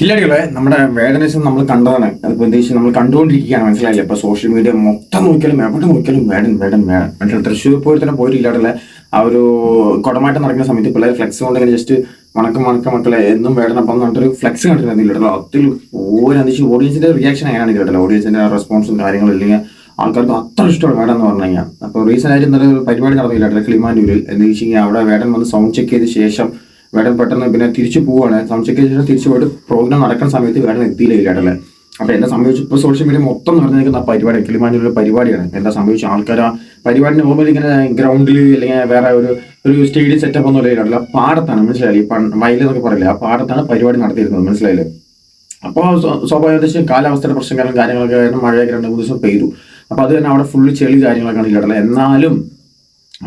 കില്ലടികളെ നമ്മുടെ വേടനേശം നമ്മൾ കണ്ടതാണ്. അത് ഉദ്ദേശിച്ച് നമ്മൾ കണ്ടുകൊണ്ടിരിക്കുകയാണ്. മനസ്സിലായില്ലേ? ഇപ്പൊ സോഷ്യൽ മീഡിയ മൊത്തം നോക്കിയാലും എവിടെ നോക്കിയാലും വേടൻ വേടൻ വേടൻ മറ്റേ തൃശ്ശൂർ പോയി തന്നെ പോയിട്ടില്ലാടല്ലേ ആ ഒരു കുടമാറ്റം നടക്കുന്ന സമയത്ത് പിള്ളേർ ഫ്ലെക്സ് കൊണ്ട് ഇങ്ങനെ ജസ്റ്റ് വണക്കം വണക്കം മക്കളെ എന്നും അപ്പം കണ്ട ഒരു ഫ്ലെക്സ് കണ്ടിരുന്നില്ലല്ലോ അതിൽ ഓരോ ഓഡിയൻസിന്റെ റിയാക്ഷൻ എങ്ങനെയാണ് കേട്ടല്ലോ ഓഡിയൻസിന്റെ റെസ്പോൺസും കാര്യങ്ങളും ഇല്ലെങ്കിൽ ആൾക്കാർക്ക് അത്ര ഇഷ്ടമാണ് വേടൻ എന്ന് പറഞ്ഞു കഴിഞ്ഞാൽ. അപ്പോൾ റീസെന്റ് ആയിട്ട് ഇന്നലെ ഒരു പരിപാടി നടന്നില്ല ക്ലിമാൻഡൂരിൽ എന്ന് വെച്ച് കഴിഞ്ഞാൽ അവിടെ വേടൻ വന്ന് സൗണ്ട് ചെക്ക് ചെയ്ത ശേഷം വേടൻ പെട്ടെന്ന് പിന്നെ തിരിച്ചു പോവുകയാണ് സൗണ്ട് ശേഷം തിരിച്ചു പോയിട്ട് പ്രോഗ്രാം നടക്കുന്ന സമയത്ത് വേടൻ എത്തിയില്ല ഇല്ലാട്ടല്ലേ അപ്പൊ എന്താ സംഭവിച്ചു ഇപ്പൊ സോഷ്യൽ മീഡിയ മൊത്തം നിറഞ്ഞിരിക്കുന്ന പരിപാടി കിളിമാനൂരിലെ പരിപാടിയാണ്. എന്താ സംഭവിച്ചു ആൾക്കാർ ആ പരിപാടി നോർമലി ഇങ്ങനെ ഗ്രൗണ്ടിൽ അല്ലെങ്കിൽ വേറെ ഒരു ഒരു സ്റ്റേഡിയം സെറ്റപ്പ് ഒന്നും ഇല്ലാട്ടല്ല പാടത്താണ് മനസ്സിലായി വയലെന്നൊക്കെ പറയില്ല? ആ പാടത്താണ് പരിപാടി നടത്തിയിരുന്നത് മനസ്സിലായില്ലേ? അപ്പോൾ സ്വാഭാവിക കാലാവസ്ഥയുടെ പ്രശ്നം കാരണം കാര്യങ്ങളൊക്കെ കാരണം മഴയൊക്കെ രണ്ട് മൂന്ന് ദിവസം പെയ്തു. അപ്പോൾ അത് തന്നെ അവിടെ ഫുള്ള് ചെളി കാര്യങ്ങളൊക്കെ ആണ് ഇല്ലാട്ടല്ല എന്നാലും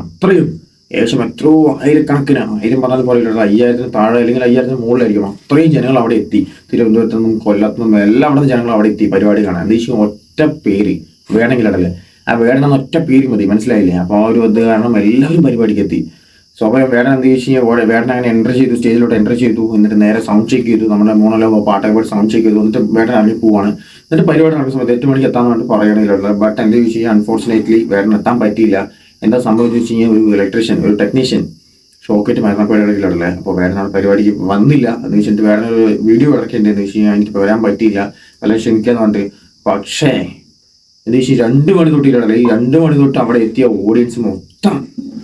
അത്രയും ഏകദേശം എത്രയോ ആയിരക്കണക്കിന് ആയിരം പറഞ്ഞത് പോലെ ഇല്ല അയ്യായിരത്തിന് താഴെ അല്ലെങ്കിൽ അയ്യായിരത്തിന് മുകളിലായിരിക്കും. അത്രയും ജനങ്ങൾ അവിടെ എത്തി. തിരുവനന്തപുരത്ത് നിന്നും കൊല്ലത്തു നിന്നും എല്ലാം അവിടെ ജനങ്ങൾ അവിടെ എത്തി പരിപാടി കാണാൻ. എന്താ ഒറ്റ പേര് വേണമെങ്കിൽ അടല്ലേ ആ വേടനെന്ന് ഒറ്റ പേര് മതി മനസ്സിലായില്ലേ? അപ്പോൾ ആ ഒരു ഇത് കാരണം എല്ലാവരും പരിപാടിക്ക് എത്തി. സ്വഭയം വേടൻ എന്ത് വെച്ച് കഴിഞ്ഞാൽ വേടൻ അങ്ങനെ എന്റർ ചെയ്തു സ്റ്റേജിലോട്ട് എന്റർ ചെയ്തു എന്നിട്ട് നേരെ സൗണ്ട് ചെക്ക് ചെയ്തു നമ്മുടെ മോണലോ പാട്ടൊക്കെ പോയി സൗണ്ട് ചെക്ക് ചെയ്തു എന്നിട്ട് വേടൻ ഇറങ്ങി പോവാണ്. എന്നിട്ട് പരിപാടി നടക്കുന്ന സമയത്ത് എട്ട് മണിക്ക് എത്താന്ന് പറഞ്ഞിട്ട് പറയണില്ല ബട്ട് എന്ത് വെച്ച് കഴിഞ്ഞാൽ അൺഫോർച്ചുനേറ്റ്ലി വേടൻ എത്താൻ പറ്റിയില്ല. എന്താ സംഭവിച്ചു വെച്ച് കഴിഞ്ഞാൽ ഒരു ഇലക്ട്രീഷ്യൻ ഒരു ടെക്നീഷ്യൻ ഷോക്കറ്റ് മരണപ്പെടുകയില്ലേ അപ്പോൾ വേറെ നാൾ പരിപാടിക്ക് വന്നില്ല. എന്ന് വെച്ചിട്ട് വേറെ ഒരു വീഡിയോ ഇറക്കേണ്ടതെന്ന് വെച്ച് കഴിഞ്ഞാൽ എനിക്ക് വരാൻ പറ്റിയില്ല. എല്ലാം ക്ഷമിക്കാന്ന് പറഞ്ഞിട്ട്. പക്ഷേ എന്ന് വെച്ചാൽ രണ്ട് മണി തൊട്ടില്ലല്ലേ ഈ രണ്ട് മണി തൊട്ട് അവിടെ എത്തിയ ഓഡിയൻസ് മൊത്തം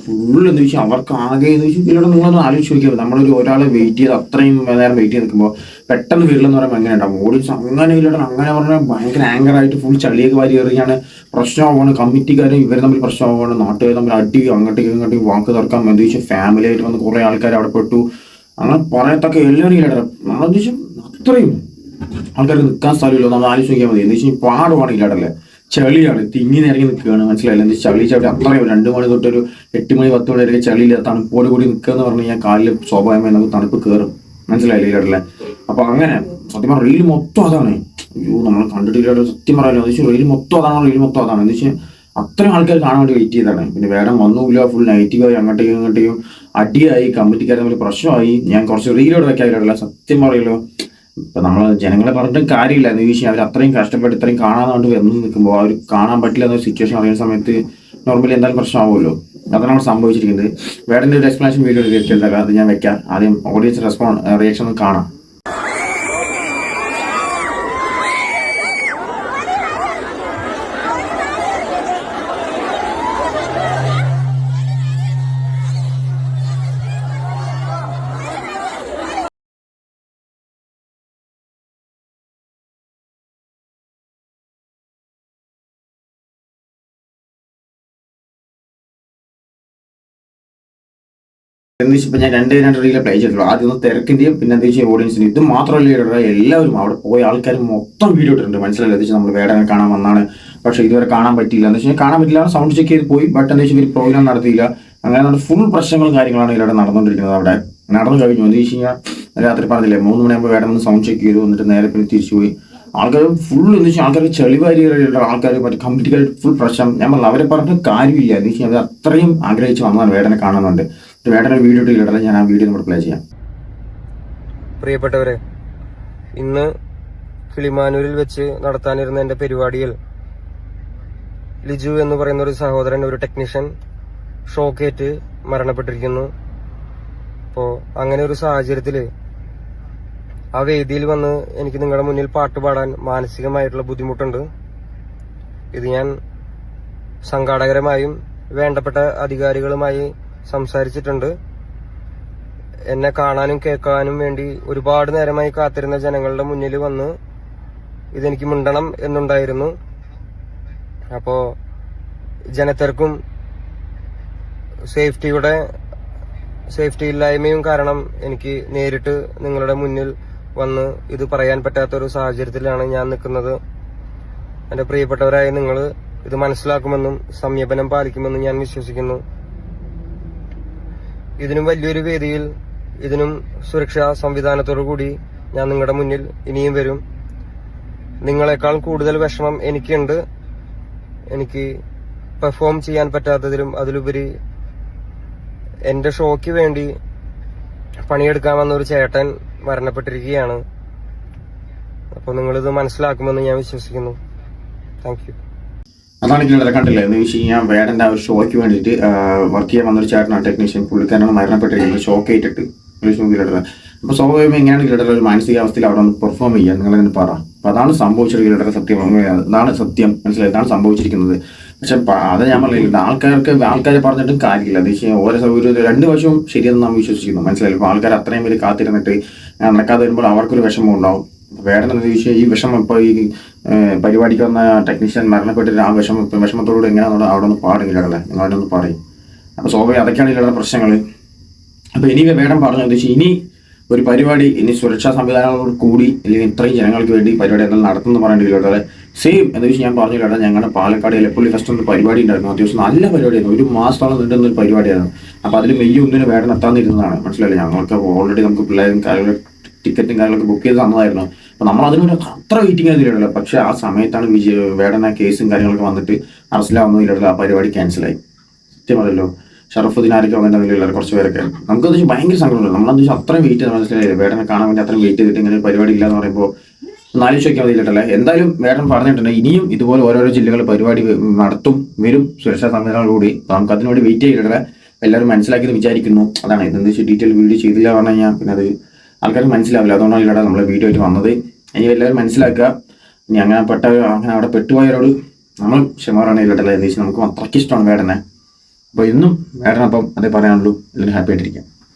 ഫുൾ എന്ന് വെച്ചാൽ അവർക്ക് ആകെ എന്ന് വെച്ചാൽ ഇതിലൂടെ നിങ്ങളൊന്ന് ആലോചിച്ച് നോക്കിയാൽ. നമ്മളൊരു ഒരാളെ വെയിറ്റ് ചെയ്ത് അത്രയും നേരം വെയിറ്റ് ചെയ്ത് നിൽക്കുമ്പോൾ പെട്ടെന്ന് വീട്ടിലെന്ന് പറയുമ്പോൾ എങ്ങനെ ഉണ്ടാവും? ഓഡിയൻസ് അങ്ങനെ ഇല്ലാണ്ട് അങ്ങനെ പറഞ്ഞാൽ ഭയങ്കര ആങ്കറായിട്ട് ഫുൾ ചളിയൊക്കെ വാരി എറിയാണ്. പ്രശ്നമാവാണ് കമ്മിറ്റിക്കാരും ഇവർ തമ്മിൽ പ്രശ്നമാവാണ് നാട്ടുകാർ തമ്മിൽ അടി അങ്ങോട്ടേക്ക് ഇങ്ങോട്ടേക്ക് വാക്ക് തുറക്കാൻ എന്ന് വെച്ചാൽ ഫാമിലി ആയിട്ട് വന്ന് കുറേ ആൾക്കാർ അവിടെ പെട്ടു. അങ്ങനെ പറയത്തക്ക എല്ലാവരും ഇല്ലടാ നമ്മളെന്ന് വെച്ചാൽ അത്രയും ആൾക്കാർക്ക് നിൽക്കാൻ സ്ഥലമില്ല. നമ്മൾ ആലോചിച്ച് നോക്കിയാൽ മതി. എന്ന് വെച്ചാൽ പാടുവാണ് ഇല്ലാടല്ലേ ചളിയാണ്. തിങ്ങി നിറങ്ങി നിൽക്കുകയാണ്. മനസ്സിലായില്ല? എന്താ ചളി ചവിട്ടി അത്രയും രണ്ട് മണി തൊട്ട് ഒരു എട്ട് മണി പത്ത് മണി വരെ ചളിയില്ല. തണുപ്പോട് കൂടി നിൽക്കുക എന്ന് പറഞ്ഞു കഴിഞ്ഞാൽ കാലിൽ സ്വാഭാവികമായി നമുക്ക് തണുപ്പ് കയറും. മനസ്സിലായില്ല ഇല്ലേ അപ്പൊ അങ്ങനെ സത്യം പറഞ്ഞ റീൽ മൊത്തം അതാണ്. അയ്യോ നമ്മൾ കണ്ടിട്ടില്ല സത്യം പറയാനോ? എന്ന് വെച്ചാൽ റീൽ മൊത്തം അതാണ് റീൽ മൊത്തം അതാണ്. എന്ന് വെച്ചാൽ അത്രയും ആൾക്കാർ കാണാൻ വേണ്ടി വെയിറ്റ് ചെയ്തതാണ്. പിന്നെ വേറെ വന്നൂല്ല ഫുൾ നെഗറ്റീവായി അങ്ങോട്ടേക്കും ഇങ്ങോട്ടേക്കും. അടിയായി കമ്മിറ്റിക്കാർ തമ്മിൽ പ്രശ്നമായി. ഞാൻ കുറച്ച് റീലോട് വെക്കാറില്ല സത്യം പറയല്ലോ. ഇപ്പൊ നമ്മൾ ജനങ്ങളെ പറഞ്ഞിട്ടും കാര്യമില്ല. എന്ന് ചോദിച്ചാൽ അവർ അത്രയും കഷ്ടപ്പെട്ട് ഇത്രയും കാണാതെ വന്നു നിൽക്കുമ്പോൾ അവർ കാണാൻ പറ്റില്ല എന്നൊരു സിറ്റുവേഷൻ അറിയുന്ന സമയത്ത് നോർമലി എന്തായാലും പ്രശ്നമാവുമല്ലോ. അതാണ് സംഭവിച്ചിരിക്കുന്നത്. വേറെ ഒരു എക്സ്പ്ലനേഷൻ വീഡിയോ എടുത്തില്ല അത് ഞാൻ വെക്കാം. ആദ്യം ഓഡിയൻസ് റെസ്പോൺ റിയാക്ഷൻ കാണാം. എന്ന് വെച്ചാൽ ഞാൻ രണ്ട് രണ്ട് റീലെ പ്ലേ ചെയ്തിട്ടുള്ളൂ. ആദ്യം ഒന്ന് തിരക്കിന്റെയും പിന്നെ എന്താ വെച്ചാൽ ഓഡിയൻസിന് ഇത് മാത്രമല്ല ഇവിടെ എല്ലാവരും അവിടെ പോയ ആൾക്കാർ മൊത്തം വീഡിയോ ഇട്ടിട്ടുണ്ട്. മനസ്സിലായി എന്താ നമ്മൾ വേടനെ കാണാൻ വന്നാണ്. പക്ഷെ ഇതുവരെ കാണാൻ പറ്റില്ല എന്ന് വെച്ചാൽ കാണാൻ പറ്റില്ല സൗണ്ട് ചെക്ക് ചെയ്ത് പോയി. ബട്ട് എന്താ വെച്ചാൽ പ്രോഗ്രാം നടത്തിയില്ല. അങ്ങനെ ഫുൾ പ്രശ്നങ്ങളും കാര്യങ്ങളാണ് ഇവിടെ നടന്നുകൊണ്ടിരിക്കുന്നത് അവിടെ. നടന്നു കഴിഞ്ഞു. എന്ന് വെച്ച് കഴിഞ്ഞാൽ രാത്രി പറഞ്ഞില്ലേ മൂന്ന് മണിയാകുമ്പോൾ വേടം ഒന്ന് സൗണ്ട് ചെക്ക് ചെയ്തു. എന്നിട്ട് നേരെ പിന്നെ തിരിച്ചു പോയി. ആൾക്കാർ ഫുൾ എന്ന് വെച്ചാൽ ആൾക്കാർ ചെളിവാരിയുള്ള ആൾക്കാർ മറ്റേ കമ്പ്യൂട്ടർ ഫുൾ പ്രശ്നം. ഞാൻ പറഞ്ഞു അവരെ പറഞ്ഞിട്ട് കാര്യമില്ല. എന്ന് വെച്ചാൽ അവർ അത്രയും ആഗ്രഹിച്ച് വന്നതാണ് വേടനെ കാണുന്നുണ്ട് വേടനെ വീഡിയോ ഇട്ടില്ല ഞാൻ ആ വീഡിയോ നമ്മൾ പ്ലേ ചെയ്യാം. പ്രിയപ്പെട്ടവരെ ഇന്ന് കിളിമാനൂരിൽ വെച്ച് നടത്താനിരുന്ന എന്റെ പരിപാടിയിൽ ലിജു എന്ന് പറയുന്ന ഒരു സഹോദരൻ ഒരു ടെക്നീഷ്യൻ ഷോക്കേറ്റ് മരണപ്പെട്ടിരിക്കുന്നു. അപ്പോൾ അങ്ങനെ ഒരു സാഹചര്യത്തിൽ ആ വേദിയിൽ വന്ന് എനിക്ക് നിങ്ങളുടെ മുന്നിൽ പാട്ട് പാടാൻ മാനസികമായിട്ടുള്ള ബുദ്ധിമുട്ടുണ്ട്. ഇത് ഞാൻ സംഘാടകരമായും വേണ്ടപ്പെട്ട അധികാരികളുമായി സംസാരിച്ചിട്ടുണ്ട്. എന്നെ കാണാനും കേൾക്കാനും വേണ്ടി ഒരുപാട് നേരമായി കാത്തിരുന്ന ജനങ്ങളുടെ മുന്നിൽ വന്ന് ഇതെനിക്ക് മിണ്ടണം എന്നുണ്ടായിരുന്നു. അപ്പോ ജനത്തിരക്കും സേഫ്റ്റിയുടെ സേഫ്റ്റി ഇല്ലായ്മയും കാരണം എനിക്ക് നേരിട്ട് നിങ്ങളുടെ മുന്നിൽ വന്ന് ഇത് പറയാൻ പറ്റാത്തൊരു സാഹചര്യത്തിലാണ് ഞാൻ നിൽക്കുന്നത്. എന്റെ പ്രിയപ്പെട്ടവരായ നിങ്ങൾ ഇത് മനസ്സിലാക്കുമെന്നും സംയപനം പാലിക്കുമെന്നും ഞാൻ വിശ്വസിക്കുന്നു. ഇതിനും വലിയൊരു വേദിയിൽ ഇതിനും സുരക്ഷാ സംവിധാനത്തോടു കൂടി ഞാൻ നിങ്ങളുടെ മുന്നിൽ ഇനിയും വരും. നിങ്ങളെക്കാൾ കൂടുതൽ വിഷമം എനിക്കുണ്ട്. എനിക്ക് പെർഫോം ചെയ്യാൻ പറ്റാത്തതിലും അതിലുപരി എന്റെ ഷോയ്ക്ക് വേണ്ടി പണിയെടുക്കാൻ വന്ന ഒരു ചേട്ടൻ മരണപ്പെട്ടിരിക്കുകയാണ്. അപ്പോൾ നിങ്ങളിത് മനസ്സിലാക്കുമെന്ന് ഞാൻ വിശ്വസിക്കുന്നു. താങ്ക് യു അതാണ് ഇതിലൂടെ കണ്ടില്ലേ? എന്ന് വെച്ച് കഴിഞ്ഞാൽ വേടന്റെ ആ ഒരു ഷോയ്ക്ക് വേണ്ടിയിട്ട് വർക്ക് ചെയ്യാൻ വന്നൊരു ചേട്ടനാണ് ടെക്നീഷ്യൻ പുള്ളിക്കാരനാണ് മരണപ്പെട്ടിരിക്കുന്നത് ഷോക്ക് ഏറ്റിട്ട് ഗിലഡർ അപ്പോൾ സ്വാഭാവികം എങ്ങനെയാണ് ഗിലഡർ ഒരു മാനസികാവസ്ഥയിൽ അവിടെ ഒന്ന് പെർഫോം ചെയ്യുക. നിങ്ങൾ തന്നെ പറ. അപ്പോൾ അതാണ് സംഭവിച്ചത് ഗിലഡർ സത്യം. അതാണ് സത്യം. മനസ്സിലായി? ഇതാണ് സംഭവിച്ചിരിക്കുന്നത്. പക്ഷെ അത് ഞാൻ പറഞ്ഞില്ല ആൾക്കാർക്ക് ആൾക്കാരെ പറഞ്ഞിട്ടും കാര്യമില്ല. എന്താ വെച്ചാൽ ഓരോ സൗകര്യം രണ്ട് വശവും ശരിയെന്ന് നാം വിശ്വസിക്കുന്നു. മനസ്സിലായി? ഇപ്പോൾ ആൾക്കാർ അത്രയും വലിയ കാത്തിരുന്നിട്ട് നടക്കാതെ വരുമ്പോൾ അവർക്കൊരു വിഷമം ഉണ്ടാവും. വേറെ എന്താ ചോദിച്ചാൽ ഈ വിഷമം ഇപ്പോൾ ഈ പരിപാടിക്ക് വന്ന ടെക്നീഷ്യൻ മരണപ്പെട്ടിട്ട് ആ വിഷമം ഇപ്പം വിഷമത്തോടുകൂടി എങ്ങനെയാണ് അവിടെ ഒന്ന് പാടില്ലടല്ലേ നിങ്ങൾ ഒന്ന് പറയും അപ്പോൾ സ്വാഭാവികം അതൊക്കെയാണ് ഇതിലുള്ള പ്രശ്നങ്ങൾ അപ്പോൾ ഇനി വേടം പറഞ്ഞു എന്ന് വെച്ചാൽ ഇനി ഒരു പരിപാടി ഇനി സുരക്ഷാ സംവിധാനങ്ങളോട് കൂടി അല്ലെങ്കിൽ ഇത്രയും ജനങ്ങൾക്ക് വേണ്ടി പരിപാടി എന്തെങ്കിലും നടത്തുന്നു പറയേണ്ടി സെയിം എന്ന് വെച്ചാൽ ഞാൻ പറഞ്ഞു കേട്ടോ ഞങ്ങളുടെ പാലക്കാട് എലപ്പുള്ളി ഫസ്റ്റ് ഒരു പരിപാടി ഉണ്ടായിരുന്നു. അത്യാവശ്യം നല്ല പരിപാടിയായിരുന്നു. ഒരു മാസത്തോളം നീണ്ടുന്ന ഒരു പരിപാടിയായിരുന്നു. അപ്പോൾ അതിൽ വലിയ ഒന്നിന് വേടം എത്താന്നിരുന്നതാണ് മനസ്സിലായില്ലേ? ഞങ്ങൾക്ക് ഓൾറെഡി നമുക്ക് പിള്ളേരും കാര്യങ്ങളും ടിക്കറ്റും കാര്യങ്ങളൊക്കെ ബുക്ക് ചെയ്ത് തന്നതായിരുന്നു. അപ്പോൾ നമ്മൾ അതിനൊരു അത്ര വെയിറ്റിംഗ് ആയിരുന്നില്ല പക്ഷേ ആ സമയത്താണ് വിജയ വേടന കേസും കാര്യങ്ങളൊക്കെ വന്നിട്ട് അറസ്റ്റിലാവുന്നതിലുള്ള ആ പരിപാടി ക്യാൻസലായി സത്യമല്ലോ ഷറഫുദ്ദീൻ ആരൊക്കെ അങ്ങനെ നിലയിലുള്ള കുറച്ച് പേരൊക്കെ. നമുക്ക് അത് ഭയങ്കര സങ്കടമുണ്ട്. നമ്മളെന്ത് വെച്ചാൽ അത്രയും വെയിറ്റ് ചെയ്ത് മനസ്സിലായില്ല വേടനെ കാണാൻ വേണ്ടി അത്രയും വെയിറ്റ് ചെയ്തിട്ട് ഇങ്ങനെ പരിപാടി ഇല്ല എന്ന് പറയുമ്പോൾ നാലിച്ച് ചോദിക്കാൻ മതിയില്ലല്ലേ എന്തായാലും വേടൻ പറഞ്ഞിട്ടുണ്ട്. ഇനിയും ഇതുപോലെ ഓരോരോ ജില്ലകൾ പരിപാടി നടത്തും വരും സുരക്ഷാ സംവിധാനങ്ങളോടുകൂടി നമുക്ക് അതിനുവേണ്ടി വെയിറ്റ് ചെയ്തിട്ടല്ലേ എല്ലാവരും മനസ്സിലാക്കിയെന്ന് വിചാരിക്കുന്നു. അതാണ്. ഇതെന്താ വെച്ചാൽ ഡീറ്റെയിൽ വീഡിയോ ചെയ്തില്ല പറഞ്ഞു കഴിഞ്ഞാൽ പിന്നെ അത് ആൾക്കാർക്ക് മനസ്സിലാവില്ല. അതുകൊണ്ടാണ് ഇവിടെ നമ്മൾ വീഡിയോ ആയിട്ട് വന്നത്. ഇനി എല്ലാവരും മനസ്സിലാക്കുക. ഇനി അങ്ങനെ പെട്ട അങ്ങനെ അവിടെ പെട്ടുപോയവരോട് നമ്മൾ ക്ഷമാറാണ് ഇല്ലാട്ടല്ലേ എന്ന് വെച്ചാൽ നമുക്ക് അത്രയ്ക്ക് ഇഷ്ടമാണ് വേടനെ. അപ്പോൾ ഇന്നും വേടനപ്പം അതേ പറയാനുള്ളൂ. എല്ലാവരും ഹാപ്പി ആയിട്ടിരിക്കാം.